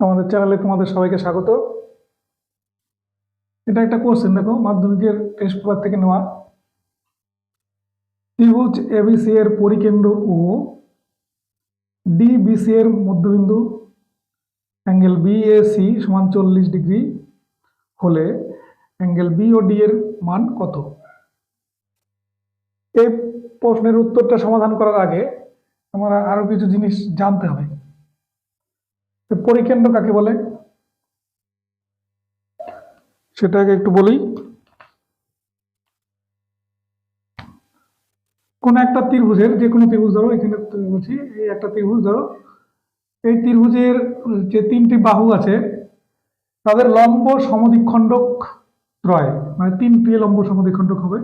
আমাদের চ্যানেলে তোমাদের সবাইকে স্বাগত। এটা একটা কোশ্চেন দেখো, মাধ্যমিকের টেস্ট পেপার থেকে নেওয়া। ত্রিভুজ এবিসি এর পরিকেন্দ্র ও ডিবিসি এর মধ্যবিন্দু অ্যাঙ্গেল বিএসি সমান চল্লিশ ডিগ্রি হলে অ্যাঙ্গেল বি ও ডি এর মান কত? এই প্রশ্নের উত্তরটা সমাধান করার আগে আমরা আরও কিছু জিনিস জানতে হবে। পরিকেন্দ্র কাকে বলে? সেটাকে একটু বলি। কোন একটা ত্রিভুজের, যে কোনো ত্রিভুজ ধরো, এখানে বলছি, এই একটা ত্রিভুজ ধরো, এই ত্রিভুজের যে তিনটি বাহু আছে, তাদের লম্ব সমদ্বিখণ্ডক ত্রয় মানে তিনটি লম্ব সমদ্বিখণ্ডক হবে।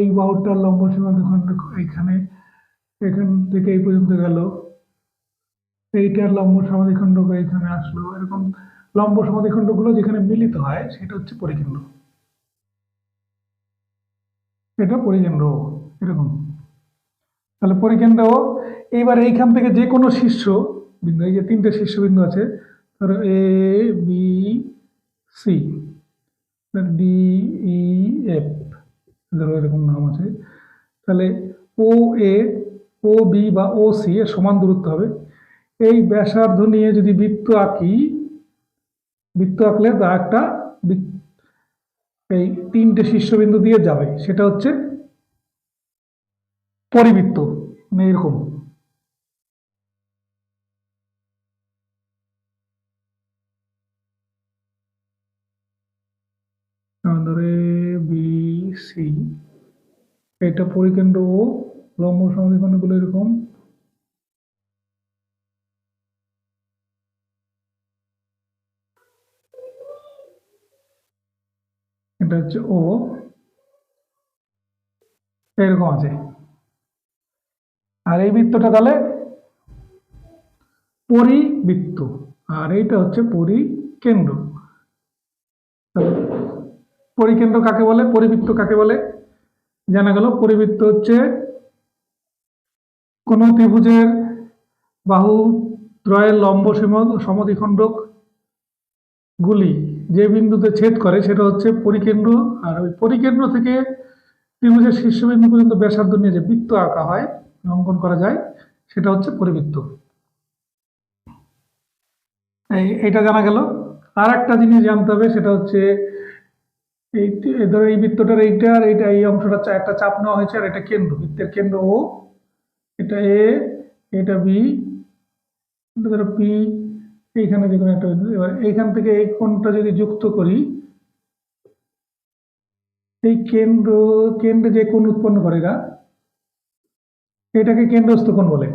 এই বাহুটার লম্ব সমদ্বিখণ্ডক এইখানে, এখান থেকে এই পর্যন্ত গেল। এইটার লম্ব সমাধিখণ্ডক এখানে আসলো, এরকম লম্ব সমাধিখণ্ডগুলো যেখানে মিলিত হয়, সেটা হচ্ছে পরিকেন্দ্র। এটা পরিকেন্দ্র, এরকম। তাহলে পরিকেন্দ্র, এইবার এইখান থেকে যে কোনো শীর্ষ বিন্দু, এই যে তিনটে শীর্ষবিন্দু আছে, ধরো A B C D E F ধরো এরকম নাম আছে। তাহলে ও এ ও বি বা ও সি এর সমান দূরত্ব হবে। এই ব্যাসার্ধ নিয়ে যদি বৃত্ত আঁকি, বৃত্ত আঁকলে তা একটা এই তিনটে শীর্ষবিন্দু দিয়ে যাবে। সেটা হচ্ছে পরিবৃত্ত মানে এরকম। ধরে বি সি এটা পরিকেন্দ্র ও লম্ব সমদ্বিখণ্ডগুলো এরকম। এটা হচ্ছে ও। এরকম আছে। আর এই বৃত্তটা তাহলে পরিবৃত্ত। আর এইটা হচ্ছে পরিকেন্দ্র। পরিকেন্দ্র কাকে বলে? পরিবৃত্ত কাকে বলে? জানা গেল পরিবৃত্ত হচ্ছে কোন ত্রিভুজের বাহু, ত্রয়ের লম্ব সীমা- সমদ্বিখণ্ডক গুলি। যে বিন্দুতে ছেদ করে সেটা হচ্ছে পরিকেন্দ্র, আর ওই পরিকেন্দ্র থেকে ত্রিভুজের শীর্ষবিন্দু পর্যন্ত ব্যাসার্ধ নিয়ে যে বৃত্ত আঁকা হয় অঙ্কন করা যায়, সেটা হচ্ছে পরিবৃত্ত। এই এটা জানা গেল। আর একটা জিনিস জানতে হবে, সেটা হচ্ছে এই ধরো এই বৃত্তটার এইটা আর এইটা, এই অংশটা একটা চাপ নেওয়া হয়েছে আর এটা কেন্দ্র, বৃত্তের কেন্দ্র ও। এটা এ, এটা বি, এটা ধরো পি এইখানে যে কোনো একটা। এবার এইখান থেকে এই কোণটা যদি যুক্ত করি, এই কেন্দ্র, কেন্দ্রে যে কোণ উৎপন্ন করে এরা এটাকে কেন্দ্রস্থ কোণ বলে।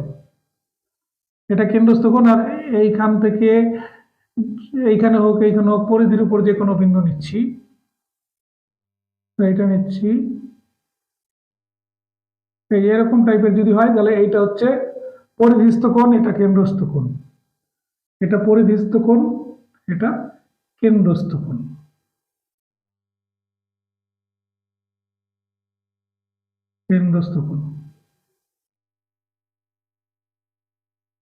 এটা কেন্দ্রস্থ কোণ আর এইখান থেকে এইখানে হোক এইখানে হোক, পরিধির উপর যে কোনো বিন্দু নিচ্ছি। এটা নিচ্ছি। এরকম টাইপের যদি হয়, তাহলে এইটা হচ্ছে পরিধিস্থ কোণ, এটা কেন্দ্রস্থ কোণ। এটা পরিধিস্থ কোণ, এটা কেন্দ্রস্থ কোণ। কেন্দ্রস্থ কোণ।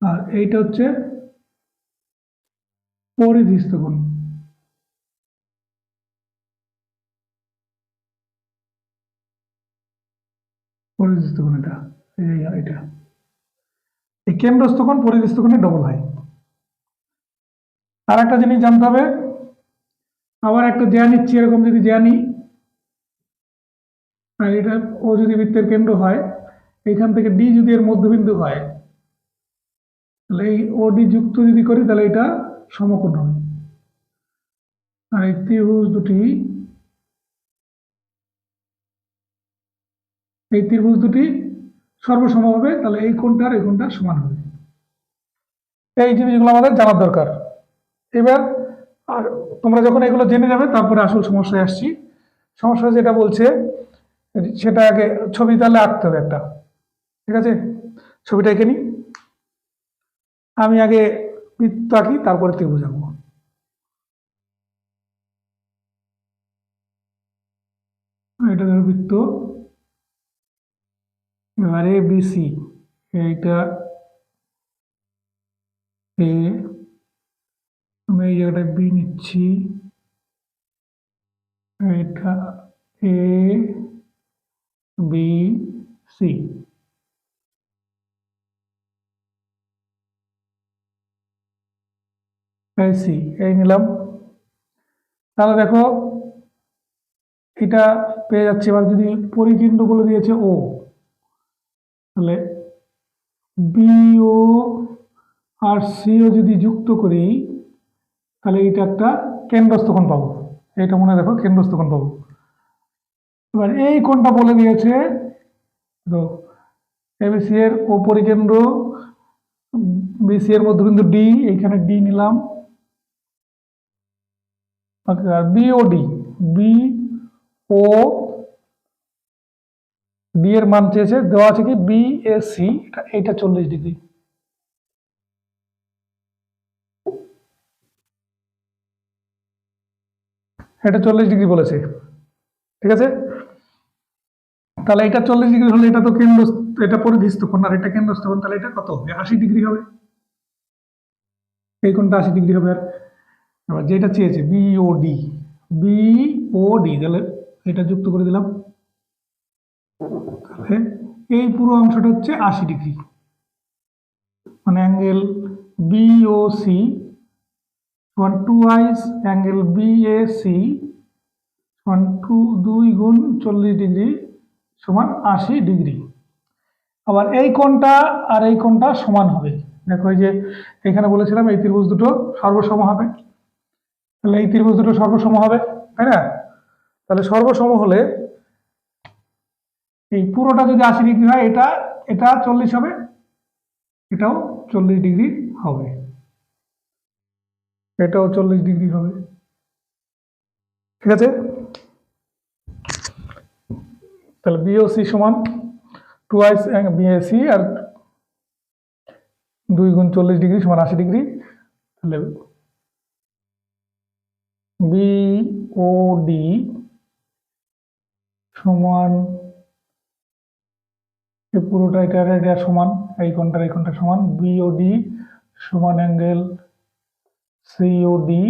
আর এইটা হচ্ছে পরিধিস্থ কোণ। পরিধিস্থ কোণ এটা এটা এই কেন্দ্রস্থ কোণ, পরিধিস্থ কোণে ডবল হয় আর একটা জিনিস জানতে হবে। আবার একটা জ্যা নিচ্ছি, এরকম যদি জ্যা নিই। আর এটা ও যদি বৃত্তের কেন্দ্র হয় এখান থেকে ডি যদি এর মধ্যবিন্দু হয়, তাহলে এই ও ডি যুক্ত যদি করি, তাহলে এটা সমকোণ হবে আর এই ত্রিভুজ দুটি, এই ত্রিভুজ দুটি সর্বসম হবে, তাহলে এই কোণটা আর এই কোণটা সমান হবে। এই জিনিসগুলো আমাদের জানার দরকার। এবার আর তোমরা যখন এগুলো জেনে যাবে, তারপরে আসল সমস্যায় আসছি। সমস্যা যেটা বলছে, সেটা আগে ছবি তাহলে আঁকতে হবে একটা। ঠিক আছে? ছবিটা এঁকে নিই। আমি আগে বৃত্ত আঁকি, তারপরে ত্রিভুজ আঁকবো। এটা ধরো বৃত্ত। এবারে বিসি এইটা আমি এই জায়গাটায় বি নিচ্ছি। এটা এ বি সি এই সি এই নিলাম। তাহলে দেখো, এটা পেয়ে যাচ্ছে। এবার যদি পরিকেন্দ্র বলে দিয়েছে ও তাহলে বিও আর সিও যদি যুক্ত করি তাহলে এটা একটা কেন্দ্রস্থকোণ পাবো। এটা মনে রাখো কেন্দ্রস্থকোণ পাবো। এবার এই কোণটা বলে দিয়েছে তো এবিসি এর ও পরিকেন্দ্র বিসি এর মধ্যবিন্দু ডি এইখানে ডি নিলাম। বিওডি বি ও ডি এর মান চেয়েছে, দেওয়া আছে কি? বিএসি এটা চল্লিশ ডিগ্রি। এটা চল্লিশ ডিগ্রি বলেছে। ঠিক আছে? তাহলে এটা চল্লিশ ডিগ্রি হলে এটা তো কেন্দ্র এটা পরিধিস্থ কোণ, আর এটা কেন্দ্রস্থ তাহলে এটা কত? হবে আশি ডিগ্রি হবে। এই কোনটা আশি ডিগ্রি হবে। আর যেটা চেয়েছে বিওডি বিওডি তাহলে এটা যুক্ত করে দিলাম। তাহলে এই পুরো অংশটা হচ্ছে আশি ডিগ্রি। মানে অ্যাঙ্গেল বিওসি সমান টু আইস অ্যাঙ্গেল বিএসি সমান টু দুই গুণ চল্লিশ ডিগ্রি সমান আশি ডিগ্রি। আবার এই কোণটা আর এই কোণটা সমান হবে। দেখো এই যে এখানে বলেছিলাম এই ত্রিভুজ দুটো সর্বসম হবে। তাহলে এই ত্রিভুজ দুটো সর্বসম হবে, তাই না? তাহলে সর্বসম হলে এই পুরোটা যদি আশি ডিগ্রি হয়, এটা এটা চল্লিশ হবে, এটাও চল্লিশ ডিগ্রি হবে। এটাও চল্লিশ ডিগ্রি হবে। ঠিক আছে? তাহলে বিওসি সমান টু আইস বিএসি আর দুই গুণ চল্লিশ ডিগ্রি সমান আশি ডিগ্রি। তাহলে বিওডি সমান পুরোটা এটা এটা সমান, এই কোণটার এই কোণটা সমান। বিওডি সমান অ্যাঙ্গেল সিওডি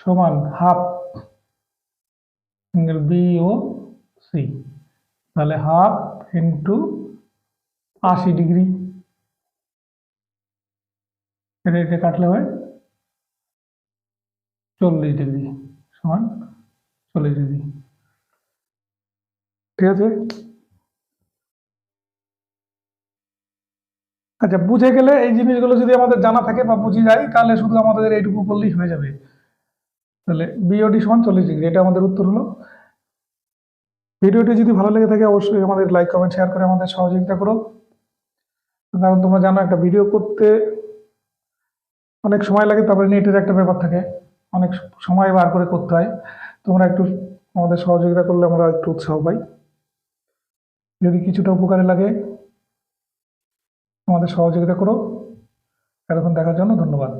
সমান হাফ অ্যাঙ্গেল বিও সি তাহলে হাফ ইন্টু আশি ডিগ্রি এটা এটা কাটলে হয় চল্লিশ ডিগ্রি সমান চল্লিশ ডিগ্রি ঠিক আছে? আচ্ছা বুঝে গেলে এই জিনিসগুলো যদি আমাদের জানা থাকে বা বুঝে যায়, তাহলে শুধু আমাদের এইটুকু করলেই হয়ে যাবে। তাহলে বিওডি সমান চল্লিশ ডিগ্রি এটা আমাদের উত্তর হলো। ভিডিওটি যদি ভালো লেগে থাকে, অবশ্যই আমাদের লাইক কমেন্ট শেয়ার করে আমাদের সহযোগিতা করো। কারণ তোমরা জানো, একটা ভিডিও করতে অনেক সময় লাগে, তারপরে নেটের একটা ব্যাপার থাকে। অনেক সময় বার করে করতে হয়। তোমরা একটু আমাদের সহযোগিতা করলে আমরা একটু উৎসাহ পাই। যদি কিছুটা উপকারে লাগে আমাদের সহযোগিতা করো। এতক্ষণ দেখার জন্য ধন্যবাদ।